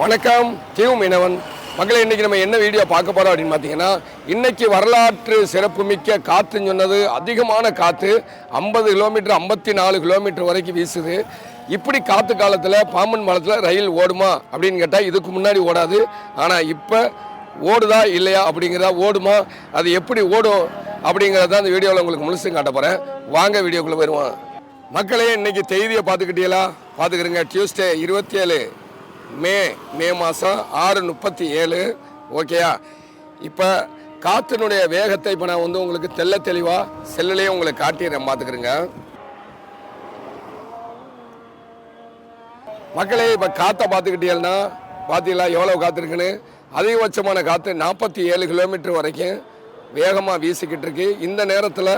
வணக்கம் தீவு மீனவன். மக்களை இன்னைக்கு நம்ம என்ன வீடியோ பார்க்க போறோம் அப்படின்னு பார்த்தீங்கன்னா இன்னைக்கு வரலாற்று சிறப்புமிக்க காற்றுன்னு சொன்னது அதிகமான காற்று ஐம்பது கிலோமீட்டர் ஐம்பத்தி நாலு கிலோமீட்டர் வரைக்கும் வீசுது. இப்படி காற்று காலத்தில் பாம்பன் பாலத்தில் ரயில் ஓடுமா அப்படின்னு கேட்டால் இதுக்கு முன்னாடி ஓடாது. ஆனால் இப்போ ஓடுதா இல்லையா அப்படிங்கிறதா ஓடுமா அது எப்படி ஓடும் அப்படிங்கிறத அந்த வீடியோவில் உங்களுக்கு முழுசும் காட்ட போகிறேன் வாங்க வீடியோக்குள்ளே வருவோம் மக்களே இன்னைக்கு செய்தியை பார்த்துக்கிட்டீங்களா? பார்த்துக்கிறீங்க. டியூஸ்டே இருபத்தி ஏழு. மே மே மாதம் ஆறு முப்பத்தி ஏழு ஓகேயா? இப்போ காற்றினுடைய வேகத்தை இப்போ நான் வந்து உங்களுக்கு தெல்ல தெளிவாக செல்லுலேயே உங்களுக்கு காட்டிடுறேன். பார்த்துக்கிறேங்க மக்களே இப்போ காற்றை பார்த்துக்கிட்டீங்கன்னா பார்த்தீங்களா எவ்வளோ காற்று இருக்குன்னு? அதிகபட்சமான காற்று நாற்பத்தி ஏழு கிலோமீட்டர் வரைக்கும் வேகமாக வீசிக்கிட்டு இருக்கு. இந்த நேரத்தில்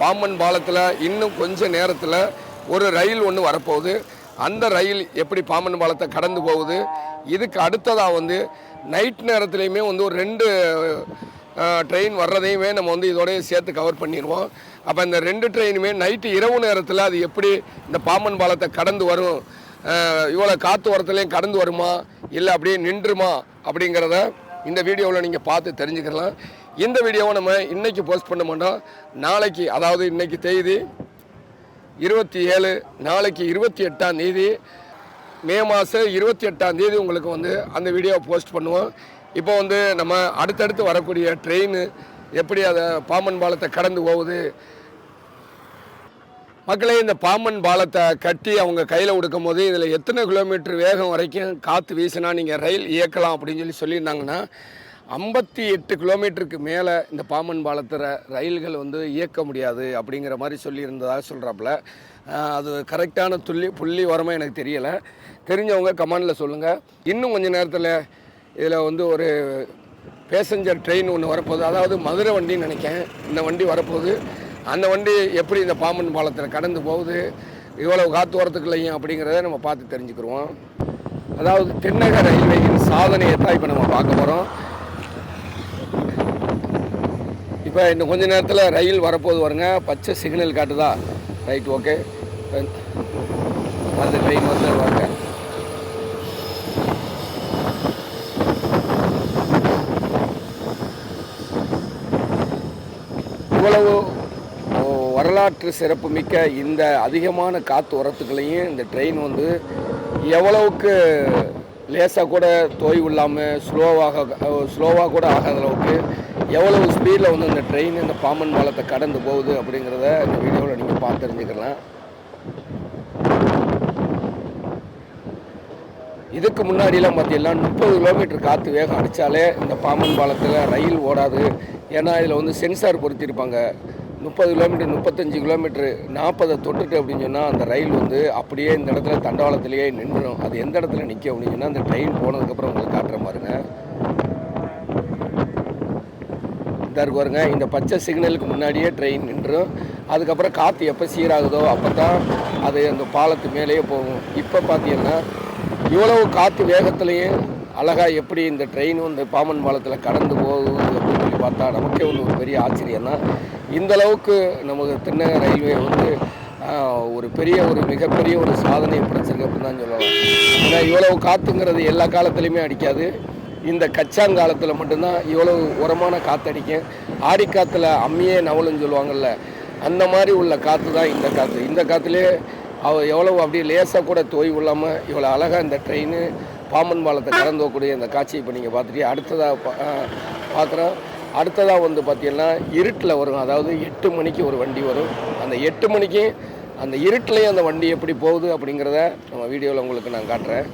பாம்பன் பாலத்தில் இன்னும் கொஞ்சம் நேரத்தில் ஒரு ரயில் ஒன்று வரப்போகுது. அந்த ரயில் எப்படி பாம்பன் பாலத்தை கடந்து போகுது? இதுக்கு அடுத்ததாக வந்து நைட் நேரத்துலையுமே வந்து ஒரு ரெண்டு ட்ரெயின் வர்றதையுமே நம்ம வந்து இதோடய சேர்த்து கவர் பண்ணிடுவோம் அப்போ இந்த ரெண்டு ட்ரெயினுமே நைட்டு இரவு நேரத்தில் அது எப்படி இந்த பாம்பன் பாலத்தை கடந்து வரும்? இவ்வளோ காற்று வரத்துலேயும் கடந்து வருமா? இல்லை அப்படியே நின்றுமா? அப்படிங்கிறத இந்த வீடியோவில் நீங்கள் பார்த்து தெரிஞ்சுக்கலாம். இந்த வீடியோவை நம்ம இன்றைக்கி போஸ்ட் பண்ண மாட்டோம். நாளைக்கு அதாவது இன்றைக்கி தேதி இருபத்தி ஏழு நாளைக்கு இருபத்தி எட்டாம் தேதி மே மாதம் இருபத்தி எட்டாம் தேதி உங்களுக்கு வந்து அந்த வீடியோவை போஸ்ட் பண்ணுவோம். இப்போ வந்து நம்ம அடுத்தடுத்து வரக்கூடிய ட்ரெயின் எப்படி அதை பாம்பன் பாலத்தை கடந்து போகுது? மக்களே இந்த பாம்பன் பாலத்தை கட்டி அவங்க கையில் கொடுக்கும் போது இதில் எத்தனை கிலோமீட்டர் வேகம் வரைக்கும் காற்று வீசினா நீங்கள் ரயில் இயக்கலாம் அப்படின்னு சொல்லி சொல்லியிருந்தாங்கன்னா ஐம்பத்தி எட்டு கிலோமீட்டருக்கு மேலே இந்த பாம்பன் பாலத்தில் ரயில்கள் வந்து இயக்க முடியாது அப்படிங்கிற மாதிரி சொல்லியிருந்ததாக சொல்கிறாப்புல அது கரெக்டான துள்ளி புள்ளி வரமாக எனக்கு தெரியலை. தெரிஞ்சவங்க கமாண்டில் சொல்லுங்கள் இன்னும் கொஞ்சம் நேரத்தில் இதில் வந்து ஒரு பேசஞ்சர் ட்ரெயின் ஒன்று வரப்போகுது. அதாவது மதுரை வண்டின்னு நினைக்கிறேன். இந்த வண்டி வரப்போகுது. அந்த வண்டி எப்படி இந்த பாம்பன் பாலத்தில் கடந்து போகுது? இவ்வளவு காற்று வரத்துக்குள்ளையும் அப்படிங்கிறத நம்ம பார்த்து தெரிஞ்சுக்கிருவோம். அதாவது தென்னக ரயில்வேயின் சாதனையை தான் இப்போ நம்ம பார்க்க போகிறோம் இப்போ இன்னும் கொஞ்ச நேரத்தில் ரயில் வரப்போது வருங்க பச்சை சிக்னல் காட்டுதா? ரைட் ஓகே அந்த ட்ரெயின் வந்து வாங்க இவ்வளவு வரலாற்று சிறப்பு மிக்க இந்த அதிகமான காற்று உரத்துக்களையும் இந்த ட்ரெயின் வந்து எவ்வளவுக்கு லேசாக கூட தோய்வு இல்லாமல் ஸ்லோவாக ஸ்லோவாக கூட ஆகாத அளவுக்கு எவ்வளவு ஸ்பீடில் வந்து இந்த ட்ரெயின் இந்த பாம்பன் பாலத்தை கடந்து போகுது அப்படிங்கிறத இந்த வீடியோவில் நீங்கள் பார்த்து தெரிஞ்சுக்கலாம். இதுக்கு முன்னாடிலாம் பார்த்தீங்கன்னா முப்பது கிலோமீட்டர் காற்று வேகம் அடித்தாலே இந்த பாம்பன் பாலத்தில் ரயில் ஓடாது. ஏன்னா இதில் வந்து சென்சார் பொருத்தியிருப்பாங்க முப்பது கிலோமீட்டர் முப்பத்தஞ்சு கிலோமீட்ரு நாற்பதை தொட்டுட்டு அப்படின்னு சொன்னால் அந்த ரயில் வந்து அப்படியே இந்த இடத்துல தண்டவாளத்திலேயே நின்றுடும் அது எந்த இடத்துல நிற்கும் அப்படின்னு சொன்னால் அந்த ட்ரெயின் போனதுக்கப்புறம் உங்களுக்கு காட்டுற மாதிரிங்க. இதா இருக்கு பாருங்க. இந்த பச்சை சிக்னலுக்கு முன்னாடியே ட்ரெயின் நின்றும். அதுக்கப்புறம் காற்று எப்போ சீராகுதோ அப்போ தான் அது அந்த பாலத்து மேலேயே போகும். இப்போ பார்த்தீங்கன்னா இவ்வளவு காற்று வேகத்துலேயும் அழகாக எப்படி இந்த ட்ரெயின் வந்து பாமன் பாலத்தில் கடந்து போகுது அப்படின்னு சொல்லி பார்த்தா நமக்கே வந்து ஒரு பெரிய ஆச்சரியம் தான் இந்த அளவுக்கு நமக்கு தென்னக ரயில்வே வந்து ஒரு பெரிய ஒரு மிகப்பெரிய ஒரு சாதனை படைச்சிருக்கு அப்படின்னு தான் சொல்லலாம். ஏன்னா இவ்வளவு காற்றுங்கிறது எல்லா காலத்துலேயுமே அடிக்காது. இந்த கச்சாங்காலத்தில் மட்டும்தான் இவ்வளவு உரமான காற்றடிக்கும் ஆடிக்காத்தில் அம்மியே நவலுன்னு சொல்லுவாங்கள்ல அந்த மாதிரி உள்ள காற்று தான் இந்த காற்று இந்த காற்றுலேயே அவ எவ்வளவு அப்படியே லேசாக கூட தொய்வு இல்லாமல் இவ்வளோ அழகாக இந்த ட்ரெயின் பாம்பன் பாலத்தை கலந்து போகக்கூடிய இந்த காட்சியை இப்போ நீங்கள் பார்த்துட்டு அடுத்ததாக பார்க்குறோம் அடுத்ததாக வந்து பார்த்தீங்கன்னா இருட்டில் வரும். அதாவது எட்டு மணிக்கு ஒரு வண்டி வரும். அந்த எட்டு மணிக்கு அந்த இருட்டிலையும் அந்த வண்டி எப்படி போகுது அப்படிங்கிறத நம்ம வீடியோவில் உங்களுக்கு நான் காட்டுறேன்.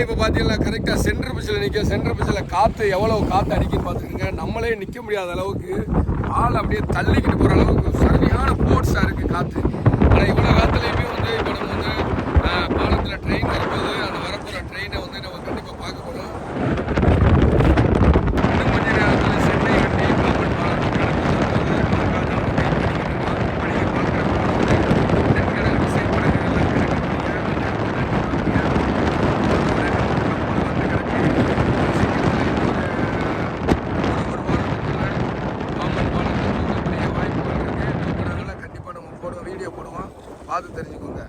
நம்மளே இப்போ பார்த்தீங்கன்னா கரெக்டாக சென்டர் பிச்சில் நிற்க சென்டர் பிச்சில் காற்று எவ்வளோ காற்று அடிக்குன்னு பார்த்துக்கோங்க நம்மளே நிற்க முடியாத அளவுக்கு ஆள் அப்படியே தள்ளிக்கிட்டு போகிற அளவுக்கு சரியான போர்ட்ஸாக இருக்குது காற்று ஆனால் இவ்வளோ காற்றுலையுமே வந்து இப்போ நம்ம வந்து பாலத்தில் ட்ரெயின் வரும்போது அந்த வரப்போகிற ட்ரெயினை வந்து நம்ம கண்டிப்பாக பார்க்க போகிறோம் இன்னும் கொஞ்ச நேரத்தில் சென்னை கட்டி பாம்பன் பாலத்தை கடந்து வரும்போது அதுக்காக நம்ம வெயிட் பண்ணிக்கிட்டு இருக்கோம். இப்போ நீங்கள் பார்க்குற போது தென்கிழக்கு விசைப்படகுகள்லாம் பார்த்து தெரிஞ்சுக்கோங்க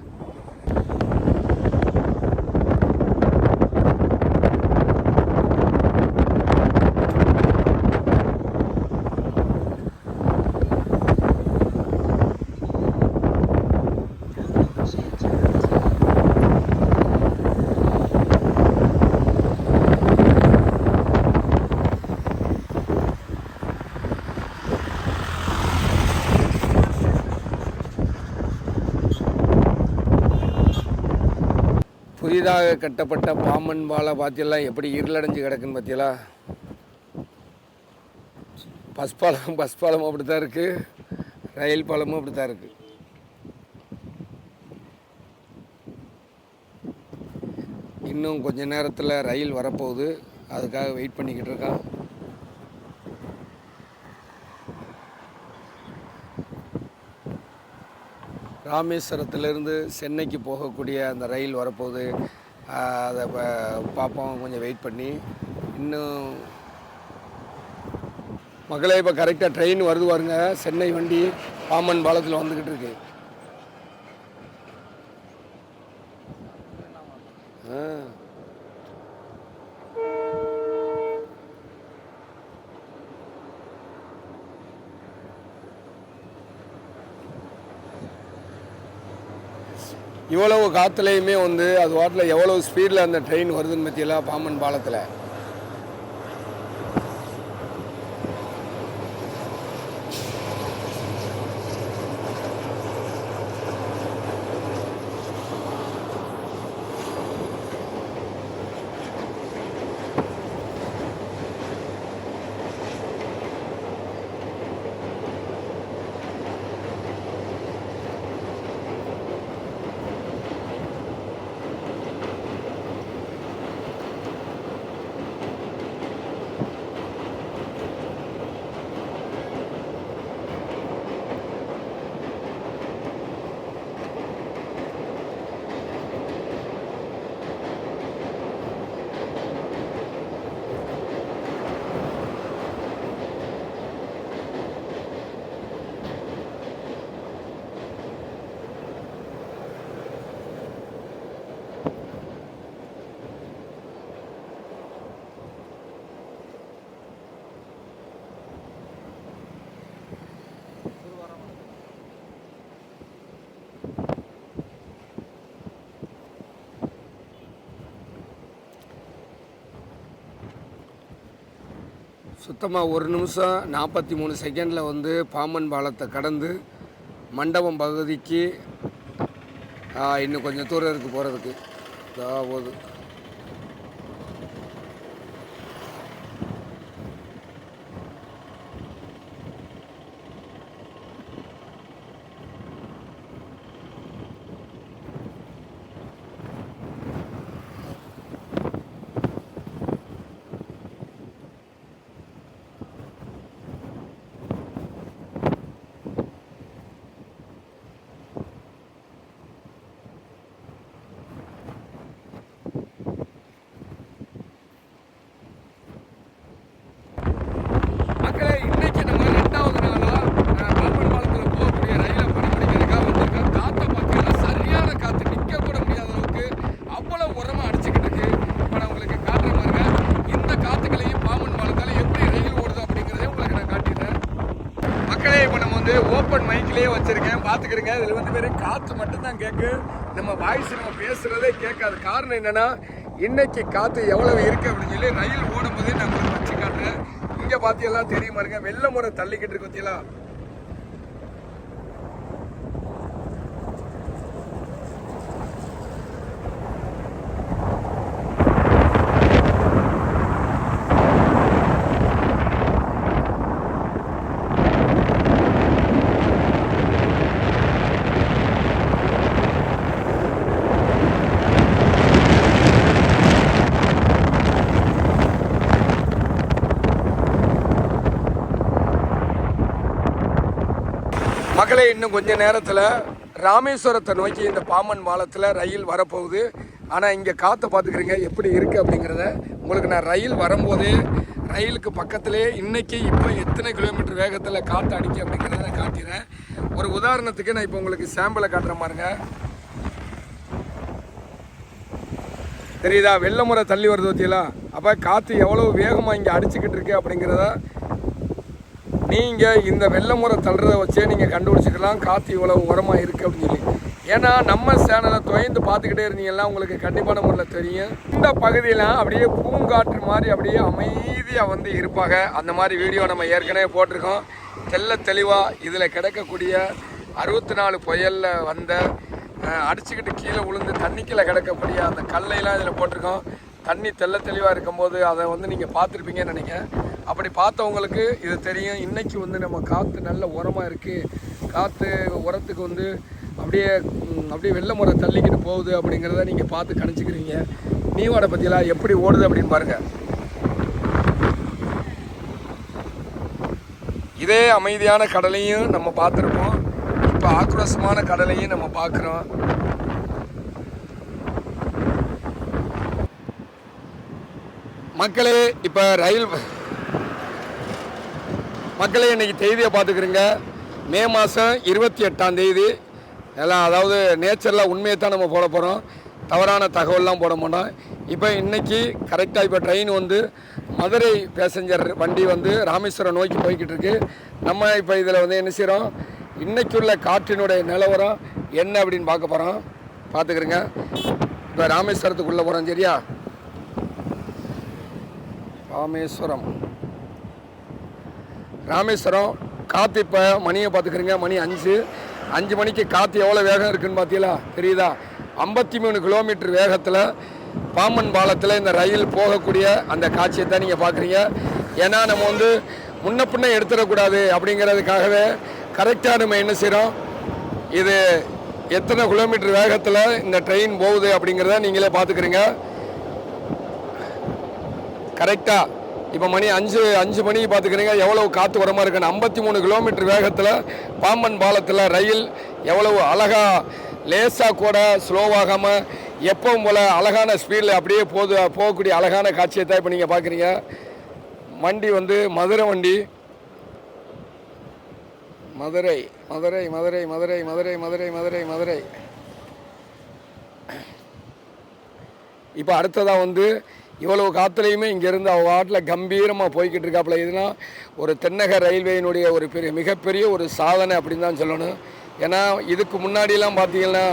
புதிதாக கட்டப்பட்ட பாம்பன் பாலை பார்த்தீங்களா எப்படி இருளடைஞ்சு கிடக்குன்னு பார்த்தீங்களா பஸ் பாலம் பஸ் பாலமும் அப்படி தான் இருக்குது ரயில் பாலமும் அப்படி தான் இருக்குது இன்னும் கொஞ்ச நேரத்தில் ரயில் வரப்போகுது. அதுக்காக வெயிட் பண்ணிக்கிட்டு இருக்கான். ராமேஸ்வரத்துலேருந்து சென்னைக்கு போகக்கூடிய அந்த ரயில் வரப்போகுது. அதை ப- பார்ப்போம். கொஞ்சம் வெயிட் பண்ணி. இன்னும் மக்களே இப்போ கரெக்டாக ட்ரெயின் வருது பாருங்க. சென்னை வண்டி பாமன் பாலத்தில் வந்துக்கிட்டு இருக்கு ஆ இவ்வளவு காற்றுலையுமே வந்து அது வாட்டில் எவ்வளோ ஸ்பீடில் அந்த ட்ரெயின் வருதுன்னு பற்றியெல்லாம் பாம்பன் பாலத்தில். சுத்தமாக ஒரு நிமிஷம் நாற்பத்தி மூணு செகண்டில் வந்து பாம்பன் பாலத்தை கடந்து மண்டபம் பகுதிக்கு இன்னும் கொஞ்சம் தூரம் இருக்குது போகிறதுக்கு போகுது மக்களே இன்னைக்கு நம்ம ரெண்டாவது நாளா அஹ், பாம்பன் பாலத்தில் போகக்கூடிய ரயிலை பணிபடிக்கிறதுக்காக வந்திருக்கோம் காற்றை பார்த்தீங்கன்னா சரியான காற்று நிற்க கூட முடியாத அளவுக்கு அவ்வளவு உரமா அடிச்சுக்கிட்டு இருக்கு இப்போ நான் உங்களுக்கு காட்டுற பாருங்க இந்த காத்துக்களையும் பாம்பன் பாலத்தால எப்படி ரயில் ஓடுது அப்படிங்கிறதே உங்களுக்கு நான் காட்டிடுறேன் மக்களே இப்போ நம்ம வந்து ஓப்பன் மைக்லேயே வச்சிருக்கேன். பார்த்துக்கிறேங்க இதில் வந்து வெறும் காற்று மட்டும்தான் கேட்கு நம்ம வாய்ஸ் நம்ம பேசுறதே கேட்காது. காரணம் என்னன்னா இன்னைக்கு காற்று எவ்வளவு இருக்கு அப்படின்னு சொல்லி ரயில் ஓடும் போதே நான் வச்சு காட்டுறேன். இங்கே பார்த்தியெல்லாம் தெரியுமா இருங்க வெள்ளை முறை தள்ளிக்கிட்டு இருக்கு பார்த்தீங்களா மகளே இன்னும் கொஞ்ச நேரத்தில் ராமேஸ்வரத்தை நோக்கி இந்த பாமன் பாலத்தில் ரயில் வரப்போகுது. ஆனால் இங்கே காற்றை பார்த்துக்கிறீங்க எப்படி இருக்குது அப்படிங்கிறத உங்களுக்கு நான் ரயில் வரும்போதே ரயிலுக்கு பக்கத்திலே இன்னைக்கு இப்போ எத்தனை கிலோமீட்டர் வேகத்தில் காற்று அடிக்கு அப்படிங்கிறத நான் காட்டிடுறேன் ஒரு உதாரணத்துக்கு நான் இப்போ உங்களுக்கு சாம்பிளை காட்டுற மாதிரிங்க தெரியுதா? வெள்ள முறை தள்ளி வருது பார்த்தீங்களா அப்போ காற்று எவ்வளோ வேகமாக இங்கே அடிச்சுக்கிட்டு இருக்கு அப்படிங்கிறத நீங்கள் இந்த வெள்ளை முறை தள்ளுறத வச்சே நீங்கள் கண்டுபிடிச்சிக்கலாம். காற்று இவ்வளவு உரமாக இருக்குது அப்படின்னு சொல்லி. ஏன்னா நம்ம சேனலை துவைந்து பார்த்துக்கிட்டே இருந்தீங்கன்னா உங்களுக்கு கண்டிப்பான முறையில் தெரியும். இந்த பகுதியெலாம் அப்படியே பூங்காற்று மாதிரி அப்படியே அமைதியாக வந்து இருப்பாங்க. அந்த மாதிரி வீடியோ நம்ம ஏற்கனவே போட்டிருக்கோம். தெள்ள தெளிவாக இதில் கிடக்கக்கூடிய அறுபத்தி நாலு புயலில் வந்த அடிச்சுக்கிட்டு கீழே விழுந்து தண்ணிக்கில் கிடக்கக்கூடிய அந்த கல்லையெல்லாம் இதில் போட்டிருக்கோம். தண்ணி தெள்ள தெளிவாக இருக்கும்போது அதை வந்து நீங்கள் பார்த்துருப்பீங்கன்னு நினைக்கிறேன். அப்படி பார்த்தவங்களுக்கு இது தெரியும். இன்றைக்கி வந்து நம்ம காற்று நல்ல உரமாக இருக்குது காற்று உரத்துக்கு வந்து அப்படியே அப்படியே வெள்ளை முறை தள்ளிக்கிட்டு போகுது அப்படிங்கிறத நீங்கள் பார்த்து கணிச்சிக்கிறீங்க. நீவாடை பற்றியெல்லாம் எப்படி ஓடுது அப்படின்னு பாருங்கள் இதே அமைதியான கடலையும் நம்ம பார்த்துருப்போம். இப்போ ஆக்ரோஷமான கடலையும் நம்ம பார்க்குறோம். மக்களே இப்போ ரயில் மக்களே இன்னைக்கு தேதியை பார்த்துக்கிறீங்க. மே மாதம் இருபத்தி எட்டாம் தேதி. எல்லாம் அதாவது நேச்சரில் உண்மையை தான் நம்ம போட போகிறோம் தவறான தகவல்லாம் போட மாட்டோம். இப்போ இன்றைக்கி கரெக்டாக இப்போ ட்ரெயின் வந்து மதுரை பேசஞ்சர் வண்டி வந்து ராமேஸ்வரம் நோக்கி போய்கிட்டு இருக்கு. நம்ம இப்போ இதில் வந்து என்ன செய்கிறோம் இன்றைக்குள்ள காற்றினுடைய நிலவரம் என்ன அப்படின்னு பார்க்க போகிறோம் பார்த்துக்கிறேங்க. இப்போ ராமேஸ்வரத்துக்குள்ளே போகிறோம் சரியா? ராமேஸ்வரம். ராமேஸ்வரம் காற்று இப்போ மணியை பார்த்துக்கிறீங்க மணி அஞ்சு. அஞ்சு மணிக்கு காற்று எவ்வளோ வேகம் இருக்குன்னு பார்த்தீங்களா? தெரியுதா? ஐம்பத்தி மூணு கிலோமீட்டர் வேகத்தில் பாம்பன் பாலத்தில் இந்த ரயில் போகக்கூடிய அந்த காட்சியை தான் நீங்கள் பார்க்குறீங்க. ஏன்னா நம்ம வந்து முன்ன பின்ன எடுத்துடக்கூடாது அப்படிங்கிறதுக்காகவே கரெக்டாக நம்ம என்ன செய்கிறோம் இது எத்தனை கிலோமீட்டர் வேகத்தில் இந்த ட்ரெயின் போகுது அப்படிங்கிறத நீங்களே பார்த்துக்கிறீங்க. கரெக்டாக இப்போ மணி அஞ்சு அஞ்சு மணிக்கு பார்த்துக்கிறீங்க எவ்வளவு காற்று வரமா இருக்குன்னு. ஐம்பத்தி மூணு கிலோமீட்டர் வேகத்தில் பாம்பன் பாலத்தில் ரயில் எவ்வளவு அழகாக லேசாக கூட ஸ்லோவாகாமல் எப்பவும் போல் அழகான ஸ்பீடில் அப்படியே போது போகக்கூடிய அழகான காட்சியை தான் இப்போ நீங்கள் பார்க்குறீங்க வண்டி வந்து மதுரை வண்டி. மதுரை மதுரை மதுரை மதுரை மதுரை மதுரை மதுரை மதுரை. இப்போ அடுத்ததாக வந்து இவ்வளவு காத்துலேயுமே இங்கேருந்து அவள் வாட்டில் கம்பீரமாக போய்கிட்டு இருக்காப்புல. இதுனா ஒரு தென்னக ரயில்வேயினுடைய ஒரு பெரிய மிகப்பெரிய ஒரு சாதனை அப்படின்னு தான் சொல்லணும். ஏன்னா இதுக்கு முன்னாடியெல்லாம் பார்த்தீங்கன்னா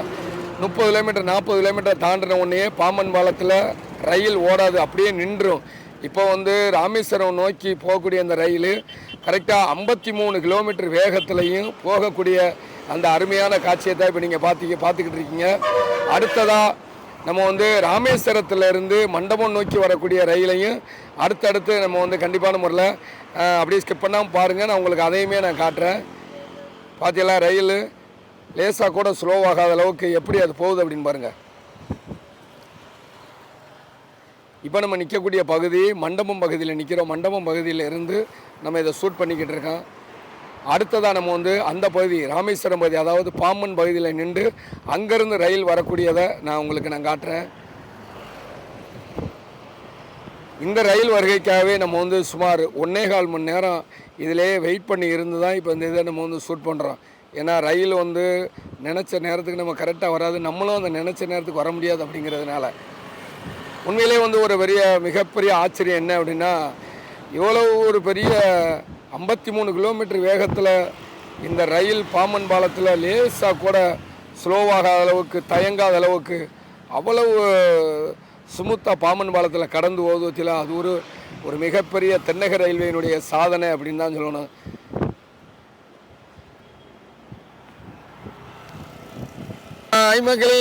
முப்பது கிலோமீட்டர் நாற்பது கிலோமீட்டர் தாண்டின உடனே பாம்பன் பாலத்தில் ரயில் ஓடாது அப்படியே நின்றும். இப்போ வந்து ராமேஸ்வரம் நோக்கி போகக்கூடிய அந்த ரயில் கரெக்டாக ஐம்பத்தி மூணு கிலோமீட்டர் வேகத்துலையும் போகக்கூடிய அந்த அருமையான காட்சியை தான் இப்போ நீங்கள் பார்த்து பார்த்துக்கிட்டு இருக்கீங்க. அடுத்ததாக நம்ம வந்து ராமேஸ்வரத்துலேருந்து மண்டபம் நோக்கி வரக்கூடிய ரயிலையும் அடுத்தடுத்து நம்ம வந்து கண்டிப்பான முறையில் அப்படியே ஸ்கிப் பண்ணாமல் பாருங்கள் நான் உங்களுக்கு அதையுமே நான் காட்டுறேன். பார்த்தீங்களா ரயில் லேசாக கூட ஸ்லோவாகாத அளவுக்கு எப்படி அது போகுது அப்படின்னு பாருங்கள் இப்போ நம்ம நிற்கக்கூடிய பகுதி மண்டபம் பகுதியில் நிற்கிறோம் மண்டபம் பகுதியில் இருந்து நம்ம இதை ஷூட் பண்ணிக்கிட்டு இருக்கோம். அடுத்ததாக நம்ம வந்து அந்த பகுதி ராமேஸ்வரம் பகுதி அதாவது பாம்பன் பகுதியில் நின்று அங்கேருந்து ரயில் வரக்கூடியதை நான் உங்களுக்கு நான் காட்டுறேன். இந்த ரயில் வருகைக்காகவே நம்ம வந்து சுமார் ஒன்னே கால் மணி நேரம் இதிலே வெயிட் பண்ணி இருந்து தான் இப்போ இந்த இதை நம்ம வந்து ஷூட் பண்ணுறோம் ஏன்னா ரயில் வந்து நினச்ச நேரத்துக்கு நம்ம கரெக்டாக வராது. நம்மளும் அந்த நினச்ச நேரத்துக்கு வர முடியாது அப்படிங்கிறதுனால. உண்மையிலே வந்து ஒரு பெரிய மிகப்பெரிய ஆச்சரியம் என்ன அப்படின்னா இவ்வளோ ஒரு பெரிய ஐம்பத்தி மூணு கிலோமீட்டர் வேகத்தில் இந்த ரயில் பாம்பன் பாலத்தில் லேசாக கூட ஸ்லோவாகாத அளவுக்கு தயங்காத அளவுக்கு அவ்வளவு சுமுத்தாக பாம்பன் பாலத்தில் கடந்து ஓதுவதில் அது ஒரு ஒரு மிகப்பெரிய தென்னக ரயில்வேயினுடைய சாதனை அப்படின்னு தான் சொல்லணும். ஐ மக்களே.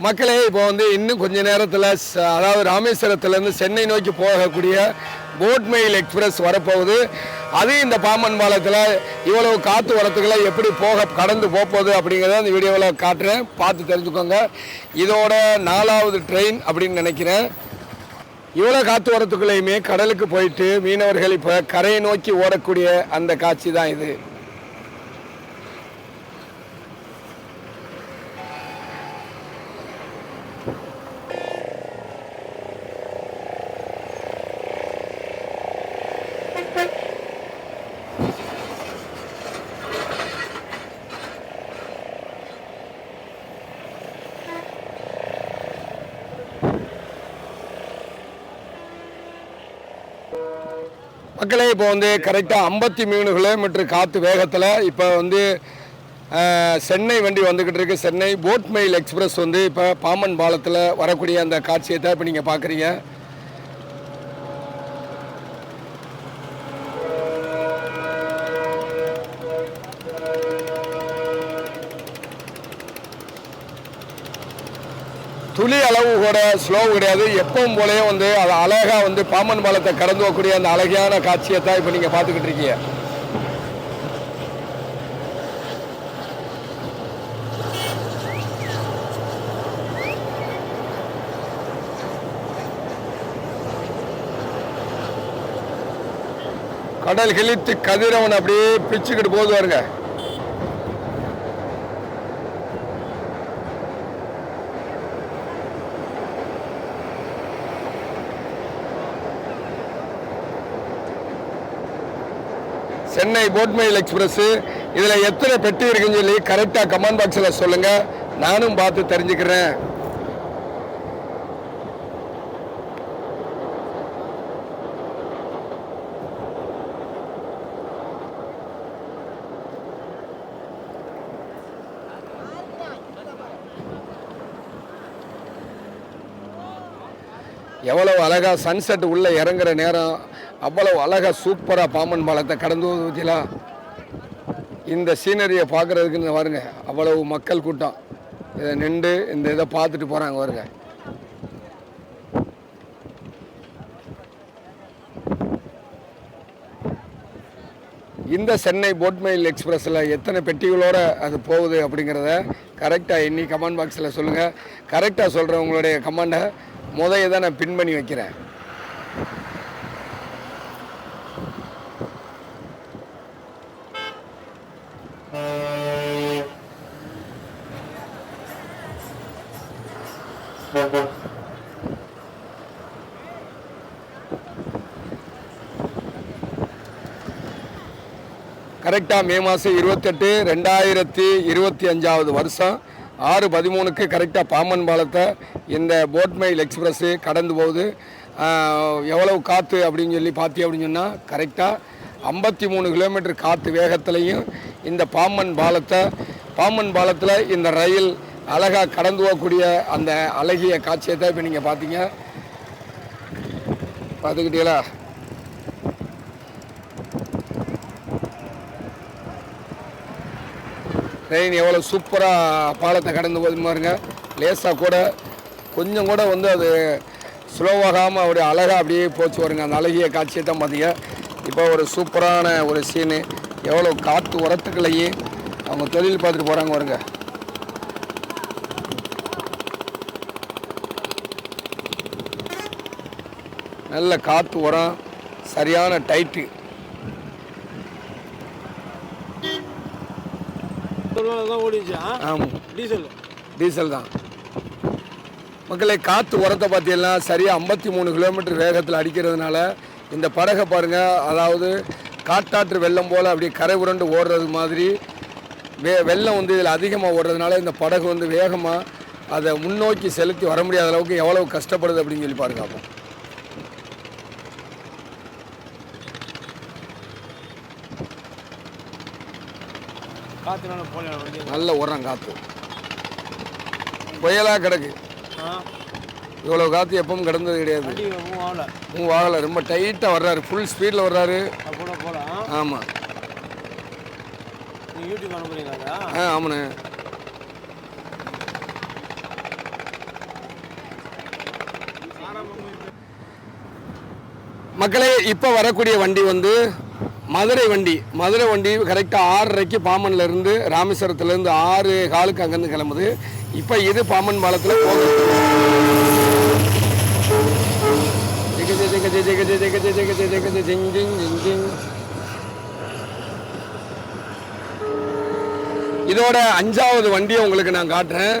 மக்களே இப்போ வந்து இன்னும் கொஞ்ச நேரத்தில் அதாவது ராமேஸ்வரத்துலேருந்து சென்னை நோக்கி போகக்கூடிய போட்மெயில் எக்ஸ்பிரஸ் வரப்போகுது. அது இந்த பாம்பன் பாலத்தில் இவ்வளவு காற்று வரத்துக்கெல்லாம் எப்படி போக கடந்து போகப்போகுது போகுது அப்படிங்கிறத இந்த வீடியோவில் காட்டுறேன். பார்த்து தெரிஞ்சுக்கோங்க. இதோட நாலாவது ட்ரெயின் அப்படின்னு நினைக்கிறேன். இவ்வளோ காற்று வரத்துக்குள்ளேயுமே கடலுக்கு போயிட்டு மீனவர்கள் இப்போ கரையை நோக்கி ஓடக்கூடிய அந்த காட்சி தான் இது. மக்களே இப்போ வந்து கரெக்டாக ஐம்பத்தி மூணு கிலோமீட்டர் காற்று வேகத்தில் இப்போ வந்து சென்னை வண்டி வந்துக்கிட்டு இருக்கு. சென்னை போட்மெயில் எக்ஸ்பிரஸ் வந்து இப்போ பாம்பன் பாலத்தில் வரக்கூடிய அந்த காட்சியை தான் இப்போ நீங்கள் பார்க்குறீங்க துளி அளவு கூட ஸ்லோ கிடையாது. எப்பவும் போலயே வந்து அது அழகாக வந்து பாம்பன் பாலத்தை கடந்து போகக்கூடிய அந்த அழகியான காட்சியை தான் இப்போ நீங்கள் பார்த்துக்கிட்டு இருக்கீங்க. கடல் கிழித்து கதிரவன் அப்படியே பிச்சுக்கிட்டு போகுது பாருங்க. சென்னை போட்மெயில் எக்ஸ்பிரஸ் இதில் எத்தனை பெட்டி இருக்குன்னு சொல்லி கரெக்டாக கமெண்ட் பாக்ஸில் சொல்லுங்கள் நானும் பார்த்து தெரிஞ்சுக்கிறேன். எவ்வளவு அழகா சன்செட் உள்ள இறங்குற நேரம். அவ்வளவு அழகாக சூப்பராக பாம்பன் பாலத்தை கடந்து பற்றிலாம் இந்த சீனரியை பார்க்கறதுக்குன்னு வருங்க அவ்வளவு மக்கள் கூட்டம். இதை நின்று இந்த இதை பார்த்துட்டு போகிறாங்க வருங்க இந்த சென்னை போட்மெயில் எக்ஸ்பிரஸில் எத்தனை பெட்டிகளோடு அது போகுது அப்படிங்கிறத கரெக்டாக எண்ணி கமெண்ட் பாக்ஸில் சொல்லுங்கள் கரெக்டாக சொல்கிறவங்களுடைய கமெண்டை முதையை தான் நான் பின் பண்ணி வைக்கிறேன். கரெக்டாக மே மாதம் இருபத்தெட்டு ரெண்டாயிரத்தி இருபத்தி அஞ்சாவது வருஷம் ஆறு பதிமூணுக்கு கரெக்டாக பாம்பன் பாலத்தை இந்த போட்மெயில் எக்ஸ்பிரஸ்ஸு கடந்து போகுது. எவ்வளவு காற்று அப்படின்னு சொல்லி பார்த்தி அப்படின்னு சொன்னால் கரெக்டாக ஐம்பத்தி மூணு கிலோமீட்டர் காற்று வேகத்துலையும் இந்த பாம்பன் பாலத்தை பாம்பன் பாலத்தில் இந்த ரயில் அழகாக கடந்து போகக்கூடிய அந்த அழகிய காட்சியை தான் இப்போ நீங்கள் பார்த்தீங்க பார்த்துக்கிட்டீங்களா ட்ரெயின் எவ்வளோ சூப்பராக பாலத்தை கடந்து போது பாருங்க. லேசாக கூட கொஞ்சம் கூட வந்து அது ஸ்லோவாகாமல் அப்படியே அழகாக அப்படியே போச்சு வருங்க அந்த அழகிய காட்சியை தான் பார்த்தீங்க இப்போ ஒரு சூப்பரான ஒரு சீனு எவ்வளோ காற்று உரத்துக்களையும் அவங்க தொழில் பார்த்துட்டு போகிறாங்க வருங்க நல்ல காற்று உரம் சரியான டைட்டு. தான் ஓடிச்சு ஆமாம் டீசல். டீசல் தான். மக்களை காற்று உரத்தை பார்த்தீங்கன்னா சரியாக ஐம்பத்தி மூணு கிலோமீட்டர் வேகத்தில் அடிக்கிறதுனால இந்த படகை பாருங்கள் அதாவது காட்டாற்று வெள்ளம் போல் அப்படியே கரை உருண்டு ஓடுறது மாதிரி வே வெள்ளம் வந்து இதில் அதிகமாக ஓடுறதுனால இந்த படகு வந்து வேகமாக அதை முன்னோக்கி செலுத்தி வர முடியாத அளவுக்கு எவ்வளவு கஷ்டப்படுது அப்படின்னு சொல்லி பாருங்க அப்போ காற்றுனால போல வண்டி நல்ல உரம் காற்று புயலாக கிடக்கு. இவ்வளோ காற்று எப்பவும் கிடந்தது கிடையாது. மூவ் ஆகல ரொம்ப டைட்டாக வர்றாரு. ஃபுல் ஸ்பீடில் வர்றாரு. ஆமாம் ஆ. ஆமாண்ணே. மக்களே இப்போ வரக்கூடிய வண்டி வந்து மதுரை வண்டி மதுரை வண்டி கரெக்டாக ஆறரைக்கு பாமன்லேருந்து ராமேஸ்வரத்துலேருந்து ஆறு காலுக்கு அங்கேருந்து கிளம்புது இப்போ இது பாம்பன் பாலத்தில் போக இதோட அஞ்சாவது வண்டியை உங்களுக்கு நான் காட்டுறேன்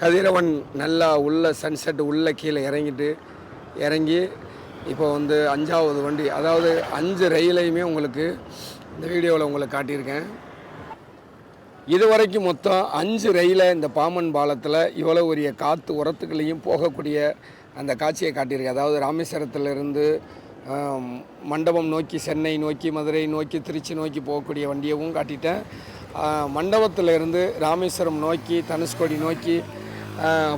கதிரவன் நல்லா உள்ள சன்செட் உள்ள கீழே இறங்கிட்டு இறங்கி இப்போ வந்து அஞ்சாவது வண்டி. அதாவது அஞ்சு ரயிலையுமே உங்களுக்கு இந்த வீடியோவில் உங்களுக்கு காட்டியிருக்கேன். இதுவரைக்கும் மொத்தம் அஞ்சு ரயிலை இந்த பாமன் பாலத்தில் இவ்வளோ உரிய காற்று உரத்துக்களையும் போகக்கூடிய அந்த காட்சியை காட்டியிருக்கேன். அதாவது ராமேஸ்வரத்திலிருந்து மண்டபம் நோக்கி சென்னை நோக்கி மதுரை நோக்கி திருச்சி நோக்கி போகக்கூடிய வண்டியவும் காட்டிட்டேன். மண்டபத்திலிருந்து ராமேஸ்வரம் நோக்கி தனுஷ்கோடி நோக்கி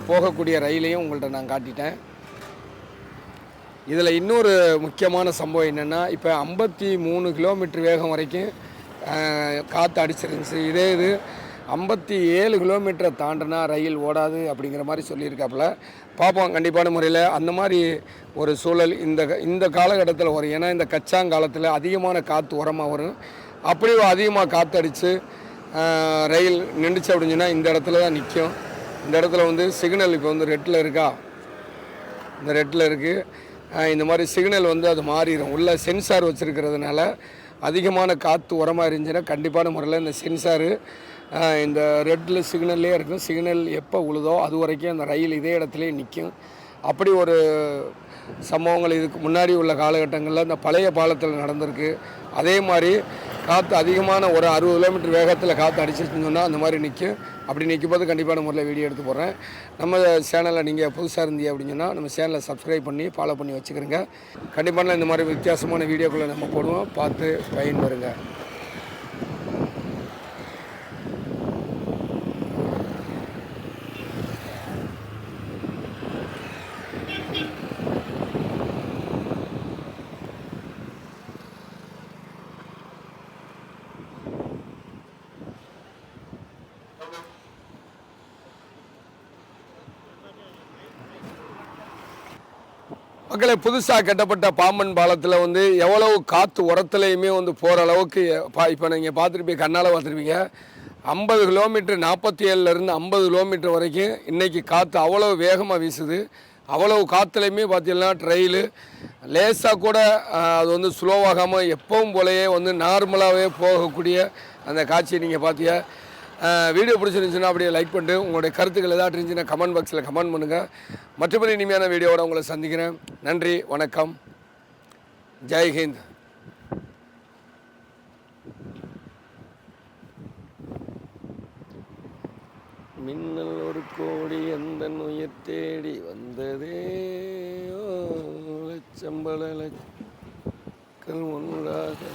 போகக்கூடிய ரயிலையும் உங்கள்கிட்ட நான் காட்டிட்டேன். இதில் இன்னொரு முக்கியமான சம்பவம் என்னென்னா இப்போ ஐம்பத்தி மூணு கிலோமீட்டர் வேகம் வரைக்கும் காற்று அடிச்சிருந்துச்சு. இதே இது ஐம்பத்தி ஏழு கிலோமீட்டரை தாண்டினா ரயில் ஓடாது அப்படிங்கிற மாதிரி சொல்லியிருக்காப்புல. பார்ப்போம் கண்டிப்பான முறையில். அந்த மாதிரி ஒரு சூழல் இந்த இந்த காலகட்டத்தில் வரும். ஏன்னா இந்த கச்சாங்காலத்தில் அதிகமான காற்று உரமாக வரும். அப்படியும் அதிகமாக காற்று அடித்து ரயில் நின்றுச்சு அப்படின்னு சொன்னால் இந்த இடத்துல தான் நிற்கும் இந்த இடத்துல வந்து சிக்னல் இப்போ வந்து ரெட்டில் இருக்கா? இந்த ரெட்டில் இருக்குது இந்த மாதிரி சிக்னல் வந்து அது மாறிடும் உள்ள சென்சார் வச்சுருக்கிறதுனால அதிகமான காற்று உரமாக இருந்துச்சுன்னா கண்டிப்பான முறையில் இந்த சென்சாரு இந்த ரெட்டில் சிக்னல்லே இருக்கும். சிக்னல் எப்போ உழுதோ அது வரைக்கும் அந்த ரயில் இதே இடத்துலேயே நிற்கும் அப்படி ஒரு சம்பவங்கள் இதுக்கு முன்னாடி உள்ள காலகட்டங்களில் இந்த பழைய பாலத்தில் நடந்திருக்கு. அதே மாதிரி காற்று அதிகமான ஒரு அறுபது கிலோமீட்டர் வேகத்தில் காற்று அடிச்சிருச்சுன்னு சொன்னால் அந்த மாதிரி நிற்கும் அப்படி நிற்கும் போது கண்டிப்பான முறையில் வீடியோ எடுத்து போகிறேன் நம்ம சேனலில் நீங்கள் புதுசாக இருந்தீங்க அப்படின்னு சொன்னால் நம்ம சேனலை சப்ஸ்கிரைப் பண்ணி ஃபாலோ பண்ணி வச்சுக்கிறோங்க கண்டிப்பான இந்த மாதிரி வித்தியாசமான வீடியோக்களை நம்ம போடுவோம். பார்த்து பயன் வருங்க மக்களை புதுசாக கட்டப்பட்ட பாம்பன் பாலத்தில் வந்து எவ்வளவு காற்று உரத்துலையுமே வந்து போகிற அளவுக்கு பா இப்போ நீங்கள் பார்த்துருப்பீங்க கண்ணால் பார்த்துருப்பீங்க. ஐம்பது கிலோமீட்டர் நாற்பத்தி ஏழுலேருந்து ஐம்பது கிலோமீட்டர் வரைக்கும் இன்றைக்கி காற்று அவ்வளோ வேகமாக வீசுது. அவ்வளவு காற்றுலையுமே பார்த்தீங்கன்னா ட்ரெயிலு லேசாக கூட அது வந்து ஸ்லோவாகாமல் எப்பவும் போலயே வந்து நார்மலாகவே போகக்கூடிய அந்த காட்சியை நீங்கள் பார்த்தீங்க. வீடியோ பிடிச்சிருந்துச்சுன்னா அப்படியே லைக் பண்ணிட்டு உங்களுடைய கருத்துக்கள் ஏதாட்டு இருந்துச்சுன்னா கமெண்ட் பாக்ஸில் கமெண்ட் பண்ணுங்கள் மற்றபடி இனிமையான வீடியோவோட உங்களை சந்திக்கிறேன். நன்றி வணக்கம். ஜெய்ஹிந்த் மின்னல் ஒரு கோடி எந்த உயிர் தேடி வந்ததே? ஓ, லட்சம்பல லட்சங்கள் ஒன்றாக